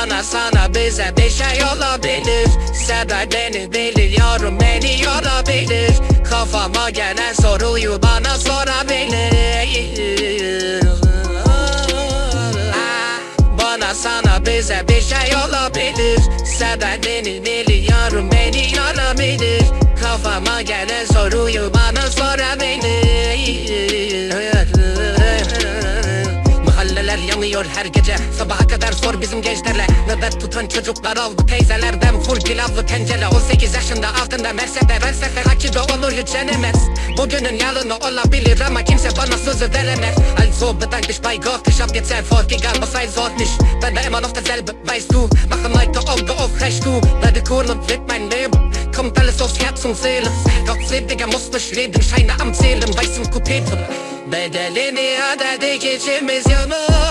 Bana sana bize bir şey olabilir. Sever beni biliyorum beni yorabilir. Kafama gelen soruyu bana sorabilir. Ah, Bana sana bize bir şey olabilir. Sever beni biliyorum beni yorabilir. Kafama gelen soruyu bana sorabilir yanıyor her gece. Sabaha kadar sor bizim gençlerle. Nöbet tutan çocuklar oldu teyzelerden. Full pilavlı tencere 18 yaşında altında Mercedes Ben sefer rakibi olur hiç yenemez Bugünün yarını olabilir ama kimse bana sözü veremez. Also bedank dich bei Gott Ich hab jetzt Erfolg, egal was sein soll nicht Bin wir immer noch derselbe, weißt du Mache heute Auge auf, recht du Werde cool und wird mein Leben Kommt alles aus Herz und Seele Gott seliger muss nicht reden Scheine am Zählen, weißen drin Bedelini ödedik içimiz Yanıyor,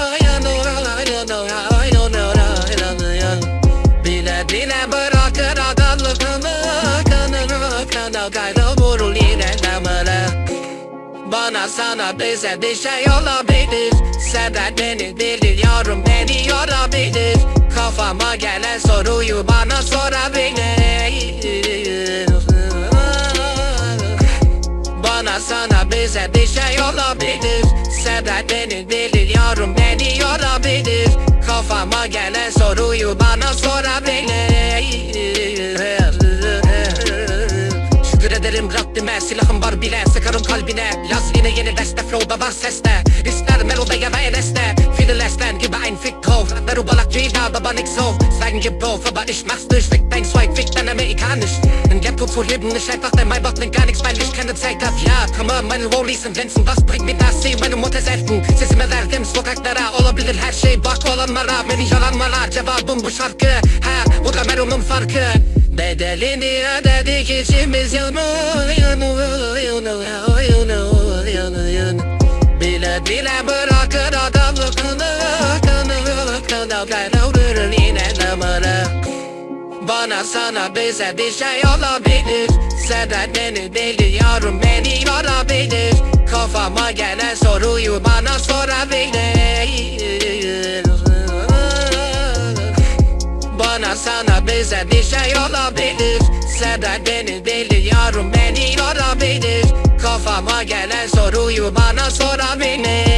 sana bize bir şey olabilir. Sever beni biliyorum beni yorabilir. Kafama gelen soruyu bana sorabilir. Bana sana bize bir şey olabilir. Sever beni biliyorum beni yorabilir. Kafama gelen soruyu bana sorabilir Sıkarım kalbine. Yaz yine yeni beste flowda var seste İster melodiye ve eneste Fiddlesten gibi ein Fick drauf. Darüber jeder aber nix so Sagen gibt doof aber ich mach's durch Fick dein Zeug, fick dein amerikanisch. Ein Ghetto zu leben ist einfach mein Bot bringt gar nichts Weil ich keine Zeit hab. Ja, komme meine Rollies sind glänzen Was bringt mir das? Sie meine Mutter selten. Sesime verdim sokaklara Olabilir her şey bak olanlara Beni yalanlara Cevabım bu şarkı Ha bu da merumun farkı. Bedelini ödedik içimiz yanıyor yanıyor yanıyor yanıyor yanıyor. Bile bile bırakır adamlığını Kanı kanı kanı. Vurur yine numara Bana sana bize bir şey olabilir. Sever beni biliyorum beni yorabilir. Kafama gelen soruyu bana sorabilir bize bir şey olabilir. Sever beni biliyorum beni yorabilir. Kafama gelen soruyu bana sorabilir